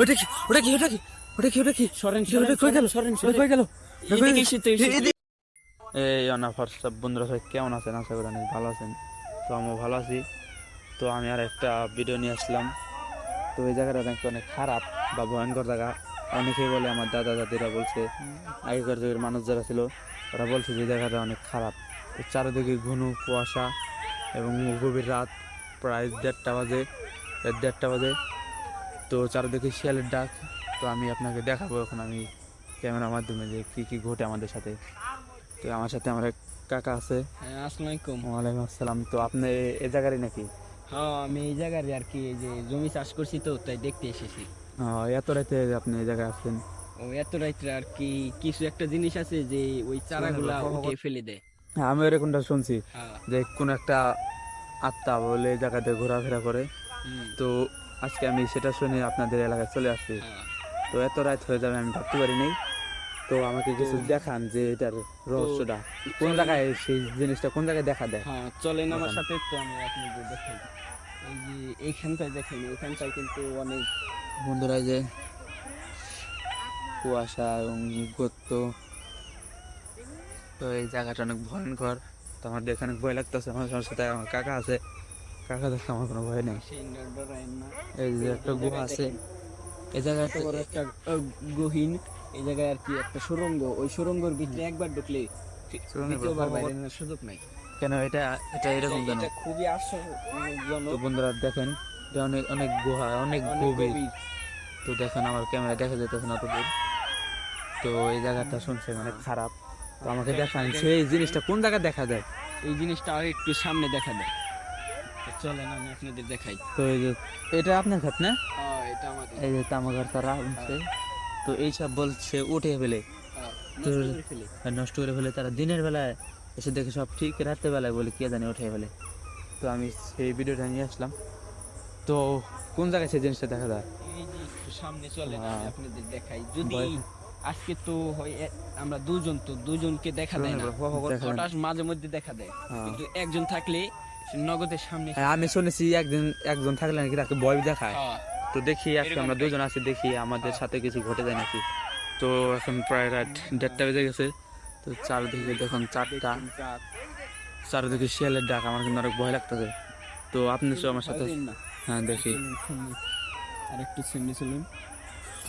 ওটা কি? ওটা কি? ওটা কি? ওটা কি? ওটা কি? সরেন, ওটা কই গেল? সরেন, কই গেল? এই অনাফার সব বন্ধুরা সবাই কেমন আছেন? আশা করি অনেক ভালো আছেন। তো আমিও ভালো আছি। তো আমি আর একটা ভিডিও নিয়ে আসলাম। তো এই জায়গাটা নাকি অনেক খারাপ বা ভয়ঙ্কর জায়গা। অনেকেই বলে আমার দাদা দাদিরা বলছে আগেকার যুগের মানুষ যারা ছিল ওরা বলছে যে জায়গাটা অনেক খারাপ। তো চারিদিকে ঘন কুয়াশা এবং গভীর রাত প্রায় দেড়টা বাজে দেড়টা বাজে। তো চারিদিকে শিয়ালের ডাক। তো আমি আপনাকে দেখাবো এখন আমি ক্যামেরার মাধ্যমে যে কী কী ঘটে আমাদের সাথে। তো আমার সাথে আমার এক কাকা আছে। হ্যাঁ, আসসালামু ওয়ালাইকুম আসসালাম। তো আপনি এ জায়গারই নাকি? হ্যাঁ আমি এই জায়গার আর কি যে জমি চাষ করছি তো তাই দেখতে এসেছি। আহ, এত রাতে আপনি এই জায়গায় আসছেন ও এত রাত্রে আর কি কিছু একটা জিনিস আছে যে ওই চারাগুলা উঠে ফেলে দেয়। হ্যাঁ আমি এরকমটা শুনছি হ্যাঁ। যে কোন একটা আত্মা বলে এই জায়গাতে ঘোরাফেরা করে। তো আজকে আমি সেটা শুনে আপনাদের এলাকায় চলে আসছি। তো এত রাত হয়ে যাবে আমি ভাবতে পারিনি তো আমাকে কিছু দেখান যে এটার রহস্যটা। কোন জায়গায় সেই জিনিসটা কোন জায়গায় দেখা দেয়? হ্যাঁ চলেন আমার দেখান। সাথে তো আমি আপনাদের দেখাই। এই যে এইখানটায় দেখাইনি এখানটায় কিন্তু অনেক বন্ধুরা যে কুয়াশা এবং গর্ত তো এই জায়গাটা অনেক ভয়ঙ্কর। তো আমার দেখে অনেক ভয় লাগতেছে আমার সাথে আমার কাকা আছে। কাকা দেখে আমার কোনো ভয় নেই। এই যে একটা গুহা আছে। এই জায়গায় একটা গহীন এই জায়গায় আর কি একটা সুরঙ্গ। ওই সুরঙ্গের ভিতরে একবার ঢুকলে দ্বিতীয়বার বাইরে সুযোগ নাই। কেন এটা এটা এরকম কেন? খুবই তো আশ্চর্যজনক বন্ধুরা দেখেন এটা অনেক অনেক গুহা অনেক গভীর। তো দেখেন আমার ক্যামেরা দেখা যেতেছে না তোদের তো এই জায়গাটা শুনছে অনেক খারাপ। তো আমাকে দেখান সেই জিনিসটা কোন জায়গায় দেখা যায়? এই জিনিসটা আর একটু সামনে দেখা দেয় তো চলেন আমি আপনাদের দেখাই। তো এই যে এটা আপনার না? এটা আমাদের। এই যে তামাগার তারা উঠছে তো এইসব বলছে উঠে ফেলে। নষ্ট করে ফেলে। আর নষ্ট করে ফেলে তারা দিনের বেলায় এসে দেখে সব ঠিক রাতের বেলায় বলে কে জানি উঠে ফেলে। তো আমি সেই ভিডিওটা নিয়ে আসলাম। তো কোন জায়গায় সেই জিনিসটা দেখা যায়? সামনে চলে হ্যাঁ। আপনাদের দেখাই। যদি আজকে তো হয় আমরা দুজন তো দুজনকে দেখা দেয় না। হঠাৎ মাঝে মধ্যে দেখা দেয়। হ্যাঁ। কিন্তু একজন থাকলে নগদের সামনে আমি শুনেছি একদিন একজন থাকলে নাকি তাকে ভয় দেখায়। হ্যাঁ, তো দেখি আজকে আমরা দুজন আছি দেখি আমাদের সাথে কিছু ঘটে যায় নাকি। তো এখন প্রায় রাত দেড়টা বেজে গেছে। তো চারদিকে দেখুন চারটা। চার। চারদিকে শিয়ালের ডাক আমার কিন্তু অনেক ভয় লাগতেছে। তো আপনি তো আমার সাথে। হ্যাঁ দেখি। আর একটু সামনে চলুন।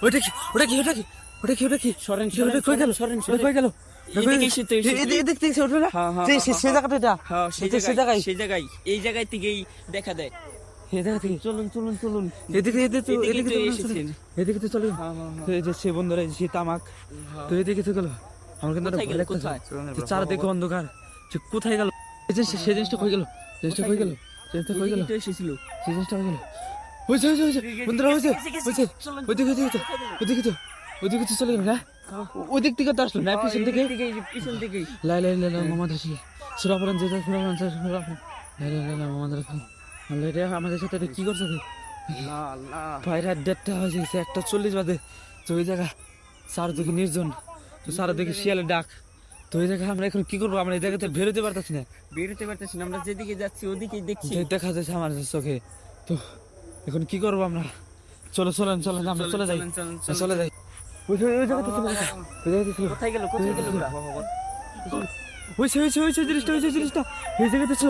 ওটা কি? ওটা কি? ওটা কি? ওটা কি? ওটা কি? সরেন ওটা কই গেল? সরেন কই গেল? এই জায়গায় থেকেই দেখা দেয়। চলুন চলুন চলুন। এদিকে এদিকে তো সে বন্ধুরা সে তামাক। তো এদিকে তো গেল। আমার কিন্তু চারদিকে অন্ধকার। কোথায় গেল? সে জিনিসটা কই গেল? জিনিসটা কই গেল? জিনিসটা কই গেল? এসেছিল। সে জিনিসটা কই গেল? হয়েছে হয়েছে হয়েছে। বন্ধুরা হয়েছে হয়েছে। ওদিকে ওদিকে ওদিকে তো ওদিকে তো চলে গেল না ওদিক থেকে তো আসলো না পিছন থেকে পিছন থেকেই। লাই লাই লাই মোহাম্মদ রাসুল সুরাফরান যে সুরাফরান সুরাফরান লাই লাই লাই মোহাম্মদ রাসুল আল্লাহ রে আমাদের সাথে কি করছে না রাত দেড়টা হয়ে গেছে একটা চল্লিশ বাজে তো ওই জায়গা চারদিকে নির্জন। তো চারদিকে শিয়ালের ডাক। তো ওই জায়গায় আমরা এখন কি করব? আমরা এই জায়গাতে বেরোতে পারতেছি না। বেরোতে পারতেছি না আমরা যেদিকে যাচ্ছি ওদিকেই দেখছি। দেখা যাচ্ছে আমার চোখে। তো এখন কি করব আমরা? চলো চলেন চলেন আমরা চলে যাই। চলে যাই। কোথায় গেল কোথায় গেল জিনিসটা জিনিসটা। এই জায়গাতে ছিল।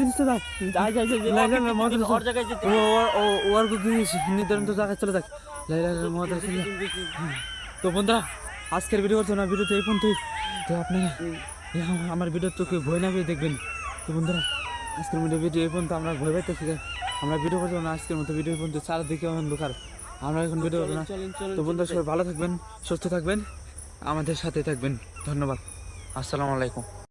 জিনিসটা দেখ। যাই যাই যাই ওর জায়গায় যেতে ও ও নির্ধারণ তো জায়গায় চলে যাক। লাই লাই লাই তো বন্ধুরা আজকের ভিডিও করছ না ভিডিওতে এই পর্যন্তই। তো আপনারা আমার ভিডিও তো কেউ ভয় না পেয়ে দেখবেন। তো বন্ধুরা আজকের মধ্যে ভিডিও এই পর্যন্ত। আমরা ভয় পাইতেছি। আমরা ভিডিও করব না আজকের মতো ভিডিও পর্যন্ত। চারদিকে অন্ধকার। আমরা এখন ভিডিও করব না। তো বন্ধুরা সবাই ভালো থাকবেন সুস্থ থাকবেন আমাদের সাথে থাকবেন। ধন্যবাদ। আসসালামু আলাইকুম।